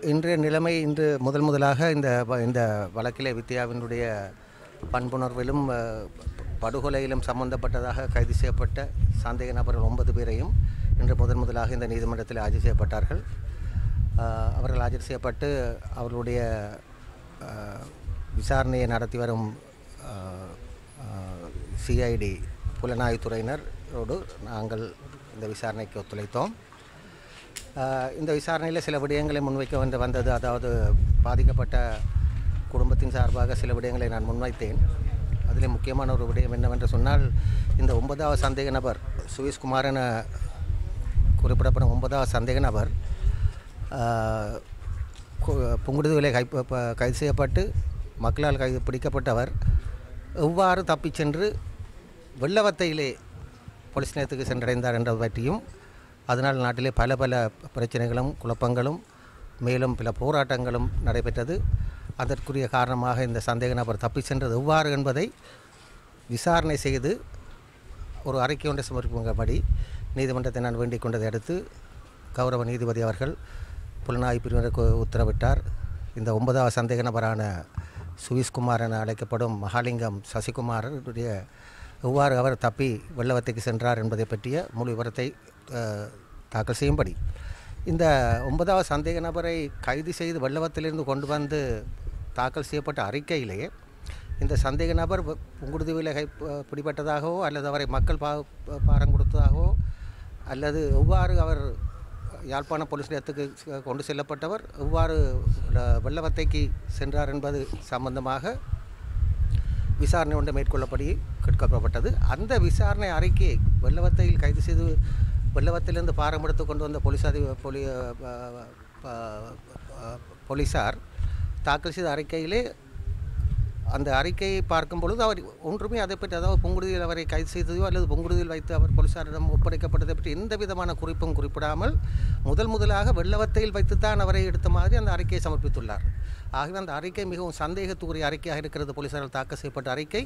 இன்றைய நிலைமை இன்று முதல் முதலாக இந்த வ- இந்த வழக்கிலே வித்யாவினுடைய பண்புணர்விலும் படுகொலையிலும் சம்பந்தப்பட்டதாக கைது செய்யப்பட்ட சந்தேக நபர்கள் ஒன்பது பேரையும் இன்று முதன் முதலாக இந்த நீதிமன்றத்தில் ஆஜர் செய்யப்பட்டார்கள். அவர்கள் ஆஜர் செய்யப்பட்டு அவர்களுடைய விசாரணையை நடத்தி வரும் சிஐடி புலனாய்வுத்துறையினரோடு நாங்கள் இந்த விசாரணைக்கு ஒத்துழைத்தோம். இந்த விசாரணையில் சில விடயங்களை முன்வைக்க வந்து வந்தது அதாவது பாதிக்கப்பட்ட குடும்பத்தின் சார்பாக சில விடயங்களை நான் முன்வைத்தேன். அதில் முக்கியமான ஒரு விடயம் என்னவென்று சொன்னால் இந்த ஒன்பதாவது சந்தேக நபர் சுவிஸ்குமார் என குறிப்பிடப்படும் ஒன்பதாவது சந்தேக நபர் ஆஹ், கு- கை ப- கைது செய்யப்பட்டு மக்களால் கைது பிடிக்கப்பட்டவர். எவ்வாறு தப்பிச் சென்று வெள்ளவத்தையிலே போலீஸ் நிலையத்துக்கு சென்றடைந்தார் என்பது பற்றியும் அதனால் நாட்டிலே பல பல பிரச்சனைகளும் குழப்பங்களும் மேலும் பல போராட்டங்களும் நடைபெற்றது. அதற்குரிய காரணமாக இந்த சந்தேக நபர் தப்பிச் சென்றது எவ்வாறு என்பதை விசாரணை செய்து ஒரு அறிக்கை ஒன்றை சமர்ப்பிக்கும்படி நீதிமன்றத்தை நான் வேண்டிக் கொண்டதை அடுத்து கௌரவ நீதிபதி அவர்கள் புலனாய்வு பிரிவினருக்கு உத்தரவிட்டார். இந்த ஒன்பதாவது சந்தேக நபரான சுவிஸ்குமார் என அழைக்கப்படும் மகாலிங்கம் சசிகுமாரனுடைய எவ்வாறு அவர் தப்பி வெள்ளவத்தைக்கு சென்றார் என்பதை பற்றிய முழு விவரத்தை தாக்கல் செய்யும்படி. இந்த ஒன்பதாவது சந்தேக நபரை கைது செய்து வெள்ளவத்திலிருந்து கொண்டு வந்து தாக்கல் செய்யப்பட்ட அறிக்கையிலேயே இந்த சந்தேக நபர் புங்குடுதீவில் பிடிபட்டதாகவோ அல்லது அவரை மக்கள் பா பாரம் கொடுத்ததாகவோ அல்லது எவ்வாறு அவர் யாழ்ப்பாண போலீஸ் நிலையத்துக்கு கொண்டு செல்லப்பட்டவர் எவ்வாறு வெள்ளவத்தைக்கு சென்றார் என்பது சம்பந்தமாக விசாரணை ஒன்று மேற்கொள்ளப்படி கேட்கப்பட்டது அந்த விசாரணை அறிக்கையை வெள்ளவத்தையில் கைது செய்து வெள்ளவத்திலிருந்து பாரம் எடுத்து கொண்டு வந்த போலீஸ் அதி போலி போலீஸார் போலீசார் தாக்கல் செய்த அறிக்கையிலே அந்த அறிக்கையை பார்க்கும் பொழுது அவர் ஒன்றுமே அதை பற்றி அதாவது பொங்குடுதியில் அவரை கைது செய்ததோ அல்லது பொங்குடுதியில் வைத்து அவர் போலீசாரிடம் ஒப்படைக்கப்பட்டதை பற்றி எந்த விதமான குறிப்பும் குறிப்பிடாமல் முதல் முதலாக வெள்ளவத்தையில் வைத்துத்தான் அவரை எடுத்த மாதிரி அந்த அறிக்கையை சமர்ப்பித்துள்ளார். ஆகவே அந்த அறிக்கை மிகவும் சந்தேகத்துக்குரிய அறிக்கையாக இருக்கிறது. போலீசாரால் தாக்கல் செய்யப்பட்ட அறிக்கை.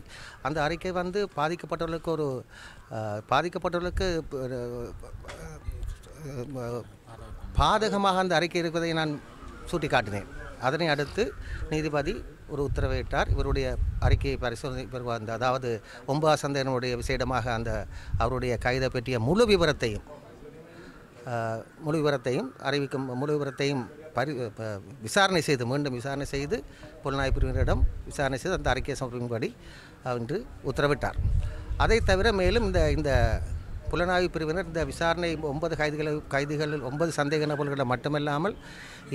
அந்த அறிக்கை வந்து பாதிக்கப்பட்டவர்களுக்கு ஒரு பாதிக்கப்பட்டவர்களுக்கு பாதகமாக அந்த அறிக்கை இருப்பதை நான் சுட்டிக்காட்டினேன். அதனை அடுத்து நீதிபதி ஒரு உத்தரவிட்டார். இவருடைய அறிக்கையை பரிசோதனை பெறுவார் அந்த அதாவது ஒம்பா சந்தேகனுடைய விசேடமாக அந்த அவருடைய கைதை பற்றிய முழு விவரத்தையும் முழு விவரத்தையும் அறிவிக்கும் முழு விவரத்தையும் பரி விசாரணை செய்து மீண்டும் விசாரணை செய்து புலனாய்வு பிரிவினரிடம் விசாரணை செய்து அந்த அறிக்கையை சமர்ப்பிக்கும்படி என்று உத்தரவிட்டார். அதை தவிர மேலும் இந்த இந்த புலனாய்வு பிரிவினர் இந்த விசாரணை ஒன்பது கைதிகளை கைதிகளில் ஒன்பது சந்தேக நபர்களை மட்டுமல்லாமல்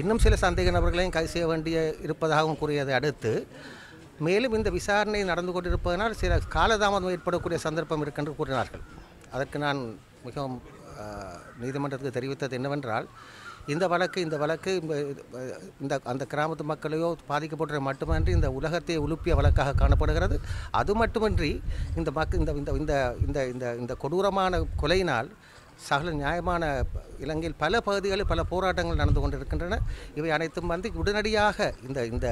இன்னும் சில சந்தேக நபர்களையும் கைது செய்ய வேண்டிய இருப்பதாகவும் கூறியதை அடுத்து மேலும் இந்த விசாரணை நடந்து கொண்டிருப்பதனால் சில காலதாமதம் ஏற்படக்கூடிய சந்தர்ப்பம் இருக்கென்று கூறினார்கள். அதற்கு நான் மிகவும் நீதிமன்றத்துக்கு தெரிவித்தது என்னவென்றால் இந்த வழக்கு இந்த வழக்கு இந்த- இந்த அந்த கிராமத்து மக்களையோ பாதிக்கப்பட்ட மட்டுமன்றி இந்த உலகத்தை உலுப்பிய வழக்காக காணப்படுகிறது. அது மட்டுமின்றி இந்த மக்க இந்த இந்த இந்த இந்த இந்த இந்த கொடூரமான கொலையினால் சகல நியாயமான இலங்கையில் பல பகுதிகளில் பல போராட்டங்கள் நடந்து கொண்டிருக்கின்றன. இவை அனைத்தும் வந்து உடனடியாக இந்த இந்த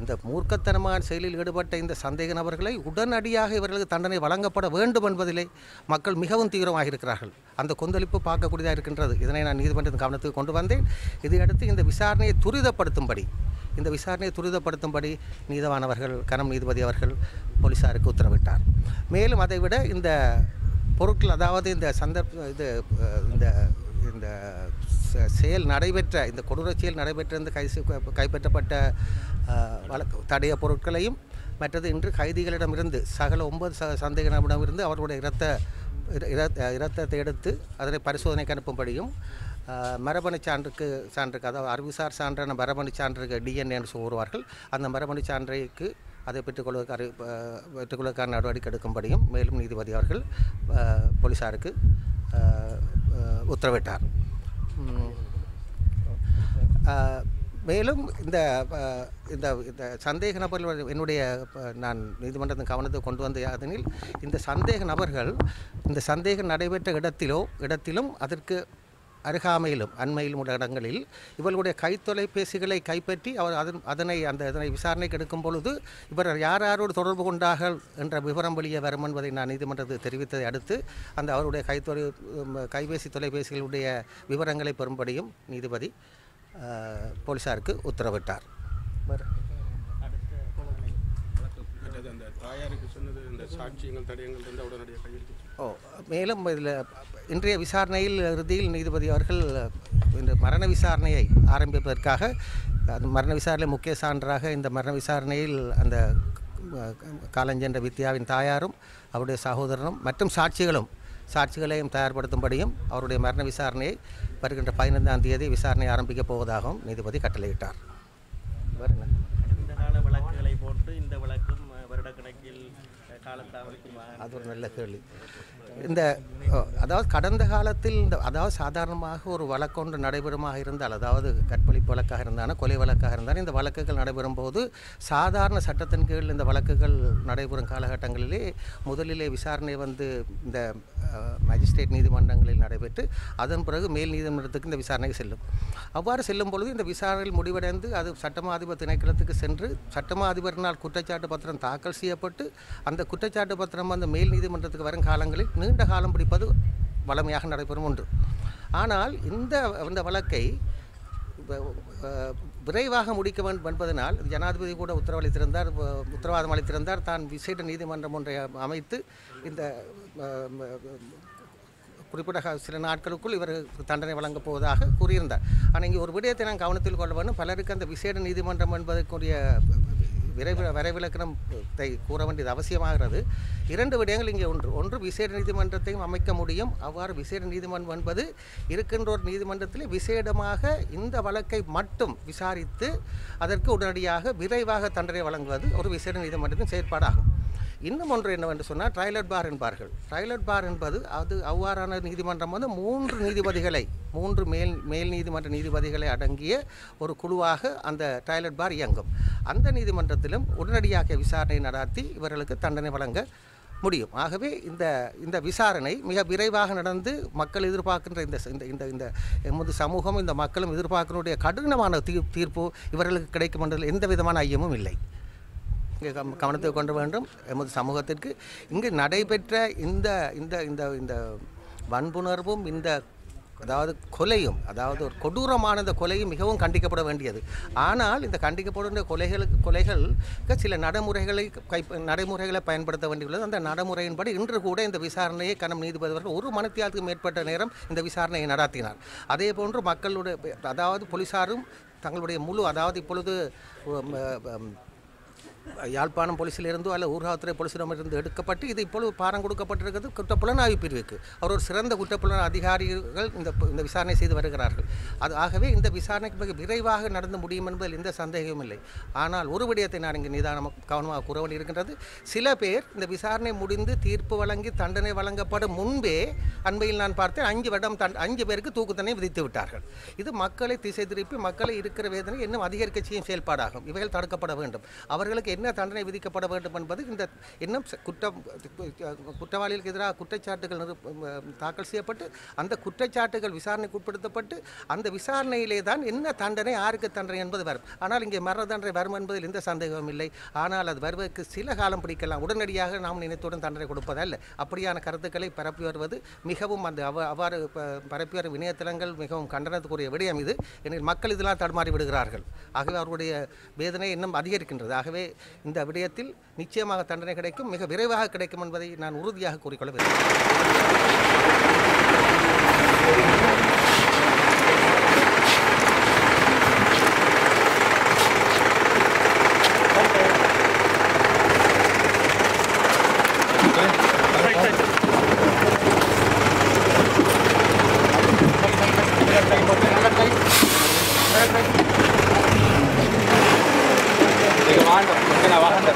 இந்த மூர்க்கத்தனமான செயலில் ஈடுபட்ட இந்த சந்தேக நபர்களை உடனடியாக இவர்களுக்கு தண்டனை வழங்கப்பட வேண்டும் என்பதிலே மக்கள் மிகவும் தீவிரமாக இருக்கிறார்கள் அந்த கொந்தளிப்பு பார்க்கக்கூடியதாக இருக்கின்றது. இதனை நான் நீதிமன்றத்தின் கவனத்துக்கு கொண்டு வந்தேன். இதையடுத்து இந்த விசாரணையை துரிதப்படுத்தும்படி இந்த விசாரணையை துரிதப்படுத்தும்படி நீதவானவர்கள் கனம் நீதிபதி அவர்கள் போலீசாருக்கு உத்தரவிட்டார். மேலும் அதைவிட இந்த பொருட்கள் அதாவது இந்த சந்தர்ப்ப இது இந்த இந்த செயல் நடைபெற்ற இந்த கொடூர செயல் நடைபெற்ற இந்த கை கைப்பற்றப்பட்ட வழக்கு தடைய பொருட்களையும் மற்றது இன்று கைதிகளிடமிருந்து சகல ஒன்பது ச சந்தேகமிடமிருந்து அவர்களுடைய இரத்த இர- இரத்தத்தை எடுத்து அதனை பரிசோதனைக்கு அனுப்பும்படியும் மரபணு சான்றுக்கு சான்றுக்கு அதாவது அறிவுசார் சான்றான மரபணு சான்றுக்கு டிஎன்ஏன்னு என்று அந்த மரபணு சான்றைக்கு அதை பெற்றுக்கொள்வதற்கு அறி பெற்றுக்கொள்வதற்கான நடவடிக்கை எடுக்கும்படியும் மேலும் நீதிபதி அவர்கள் போலீஸாருக்கு போலீசாருக்கு உத்தரவிட்டார். மேலும் இந்த இந்த இந்த சந்தேக நபர்கள் என்னுடைய நான் நீதிமன்றத்தின் கவனத்தை கொண்டு வந்த அதனில் இந்த சந்தேக நபர்கள் இந்த சந்தேகம் நடைபெற்ற இடத்திலோ இடத்திலும் அதற்கு அருகாமையிலும் அண்மையிலும் உள்ள இடங்களில் இவர்களுடைய கைத்தொலைபேசிகளை கைப்பற்றி அவர் அதன் அதனை அந்த அதனை விசாரணைக்கு எடுக்கும் பொழுது இவர் யார் யாரோடு தொடர்பு கொண்டார்கள் என்ற விவரம் வெளியே வரும் என்பதை நான் நீதிமன்றத்தில் தெரிவித்ததை அடுத்து அந்த அவருடைய கைத்தொலை கைபேசி தொலைபேசிகளுடைய விவரங்களை பெறும்படியும் நீதிபதி போலீஸாருக்கு போலீசாருக்கு உத்தரவிட்டார் அந்த தாயாருக்கு சாட்சியங்கள் தடயங்கள் இருந்தால் உடனடியாக கையெழுத்து ஓ மேலும் இதில் இன்றைய விசாரணையில் இறுதியில் நீதிபதி அவர்கள் இந்த மரண விசாரணையை ஆரம்பிப்பதற்காக அந்த மரண விசாரணை முக்கிய சான்றாக இந்த மரண விசாரணையில் அந்த காலஞ்சென்ற வித்யாவின் தாயாரும் அவருடைய சகோதரனும் மற்றும் சாட்சிகளும் சாட்சிகளையும் தயார்படுத்தும்படியும் அவருடைய மரண விசாரணையை வருகின்ற பதினைந்தாம் தேதி விசாரணை ஆரம்பிக்கப் போவதாகவும் நீதிபதி கட்டளையிட்டார். வழக்குகளை போட்டு இந்த வழக்கும் வருடக்கணக்கில் அது ஒரு நல்ல கேள்வி. இந்த அதாவது கடந்த காலத்தில் இந்த அதாவது சாதாரணமாக ஒரு வழக்கொன்று நடைபெறுமாக இருந்தால் அதாவது கற்பழிப்பு வழக்காக இருந்தாலும் கொலை வழக்காக இருந்தாலும் இந்த வழக்குகள் நடைபெறும் போது சாதாரண சட்டத்தின் கீழ் இந்த வழக்குகள் நடைபெறும் காலகட்டங்களிலே முதலிலே விசாரணை வந்து இந்த மேஜிஸ்ட்ரேட் நீதிமன்றங்களில் நடைபெற்று அதன் பிறகு மேல் நீதிமன்றத்துக்கு இந்த விசாரணை செல்லும். அவ்வாறு செல்லும் பொழுது இந்த விசாரணையில் முடிவடைந்து அது சட்டமா அதிபர் திணைக்களத்துக்கு சென்று சட்டமா அதிபரினால் குற்றச்சாட்டு பத்திரம் தாக்கல் செய்யப்பட்டு அந்த குற்றச்சாட்டு பத்திரம் அந்த மேல் நீதிமன்றத்துக்கு வரும் காலங்களில் நீண்ட காலம் பிடிப்பது வழமையாக நடைபெறும் ஒன்று. ஆனால் இந்த இந்த வழக்கை விரைவாக முடிக்க வேண்டும் என்பதனால் ஜனாதிபதி கூட உத்தரவளித்திருந்தார் உத்தரவாதம் அளித்திருந்தார். தான் விசேட நீதிமன்றம் ஒன்றை அமைத்து இந்த குறிப்பிட்ட சில நாட்களுக்குள் இவருக்கு தண்டனை வழங்கப் போவதாக கூறியிருந்தார். ஆனால் இங்கே ஒரு விடயத்தை நான் கவனத்தில் கொள்ள வேண்டும். பலருக்கு அந்த விசேட நீதிமன்றம் என்பதற்குரிய விரைவு வரைவிலக்கணத்தை கூற வேண்டியது அவசியமாகிறது. இரண்டு விடயங்கள் இங்கே ஒன்று. ஒன்று விசேட நீதிமன்றத்தையும் அமைக்க முடியும். அவ்வாறு விசேட நீதிமன்றம் என்பது இருக்கின்ற ஒரு நீதிமன்றத்தில் விசேடமாக இந்த வழக்கை மட்டும் விசாரித்து அதற்கு உடனடியாக விரைவாக தண்டனை வழங்குவது ஒரு விசேட நீதிமன்றத்தின் செயற்பாடாகும். இன்னும் ஒன்று என்னவென்று சொன்னால் ட்ரைலட் பார் என்பார்கள். ட்ரைலட் பார் என்பது அது அவ்வாறான நீதிமன்றம் வந்து மூன்று நீதிபதிகளை மூன்று மேல் மேல் நீதிமன்ற நீதிபதிகளை அடங்கிய ஒரு குழுவாக அந்த ட்ரைலட் பார் இயங்கும். அந்த நீதிமன்றத்திலும் உடனடியாக விசாரணை நடாத்தி இவர்களுக்கு தண்டனை வழங்க முடியும். ஆகவே இந்த இந்த விசாரணை மிக விரைவாக நடந்து மக்கள் எதிர்பார்க்கின்ற இந்த இந்த இந்த இந்த எமது சமூகம் இந்த மக்களும் எதிர்பார்க்கினுடைய கடினமான தீர்ப்பு இவர்களுக்கு கிடைக்கும் என்றதில் எந்த விதமான ஐயமும் இல்லை. கவனத்தை கொண்டு வேண்டும். எமது சமூகத்திற்கு இங்கு நடைபெற்ற இந்த இந்த இந்த இந்த வன்புணர்வும் இந்த அதாவது கொலையும் அதாவது ஒரு கொடூரமான இந்த கொலையும் மிகவும் கண்டிக்கப்பட வேண்டியது. ஆனால் இந்த கண்டிக்கப்படுகின்ற கொலைகளுக்கு கொலைகளுக்கு சில நடைமுறைகளை கை நடைமுறைகளை பயன்படுத்த வேண்டியுள்ளது. அந்த நடைமுறையின்படி இன்று கூட இந்த விசாரணையை கனம் நீதிபதி அவர்கள் ஒரு மணித்தியாலத்துக்கு மேற்பட்ட நேரம் இந்த விசாரணையை நடாத்தினார். அதே போன்று மக்களுடைய அதாவது போலீசாரும் தங்களுடைய முழு அதாவது இப்பொழுது யாழ்ப்பாணம் போலீஸிலிருந்தோ அல்ல ஊர்காவத்துறை போலீசிடமிருந்து எடுக்கப்பட்டு இது இப்பொழுது பாரம் கொடுக்கப்பட்டிருக்கிறது. குற்றப்புலனாய்வு பிரிவுக்கு. அவர் ஒரு சிறந்த குற்றப்புலன் அதிகாரிகள் இந்த இந்த விசாரணை செய்து வருகிறார்கள். அது ஆகவே இந்த விசாரணைக்கு மிக விரைவாக நடந்து முடியும் என்பதில் எந்த சந்தேகமும் இல்லை. ஆனால் ஒரு விடயத்தை நான் இங்கு நிதானமாக கவனமாக கூற இருக்கின்றது சில பேர் இந்த விசாரணை முடிந்து தீர்ப்பு வழங்கி தண்டனை வழங்கப்படும் முன்பே அண்மையில் நான் பார்த்தேன் அஞ்சு வருடம் தண்ட அஞ்சு பேருக்கு தூக்கு தண்டனை விதித்து விட்டார்கள். இது மக்களை திசை திருப்பி மக்களை இருக்கிற வேதனை இன்னும் அதிகரிக்க செய்யும் செயல்பாடாகும். இவைகள் தடுக்கப்பட வேண்டும். அவர்களுக்கு என்ன தண்டனை விதிக்கப்பட வேண்டும் என்பது இந்த இன்னும் குற்றம் குற்றவாளிகளுக்கு எதிராக குற்றச்சாட்டுகள் தாக்கல் செய்யப்பட்டு அந்த குற்றச்சாட்டுகள் விசாரணைக்கு உட்படுத்தப்பட்டு அந்த விசாரணையிலே தான் என்ன தண்டனை யாருக்கு தண்டனை என்பது வரும். ஆனால் இங்கே மரண தண்டனை வரும் என்பதில் எந்த சந்தேகமும் இல்லை. ஆனால் அது வருவதற்கு சில காலம் பிடிக்கலாம். உடனடியாக நாம் நினைத்துடன் தண்டனை கொடுப்பதல்ல அப்படியான கருத்துக்களை பரப்பி வருவது மிகவும் அந்த அவ அவ்வாறு ப- பரப்பி வரும் இணையதளங்கள் மிகவும் கண்டனத்துக்குரிய விடயம் இது. எனில் மக்கள் இதெல்லாம் தடுமாறி விடுகிறார்கள். ஆகவே அவர்களுடைய வேதனை இன்னும் அதிகரிக்கின்றது. ஆகவே இந்த விடயத்தில் நிச்சயமாக தண்டனை கிடைக்கும் மிக விரைவாக கிடைக்கும் என்பதை நான் உறுதியாக கூறிக்கொள்ள விரும்புகிறேன். நீங்கள் வாங்க நான் வாங்க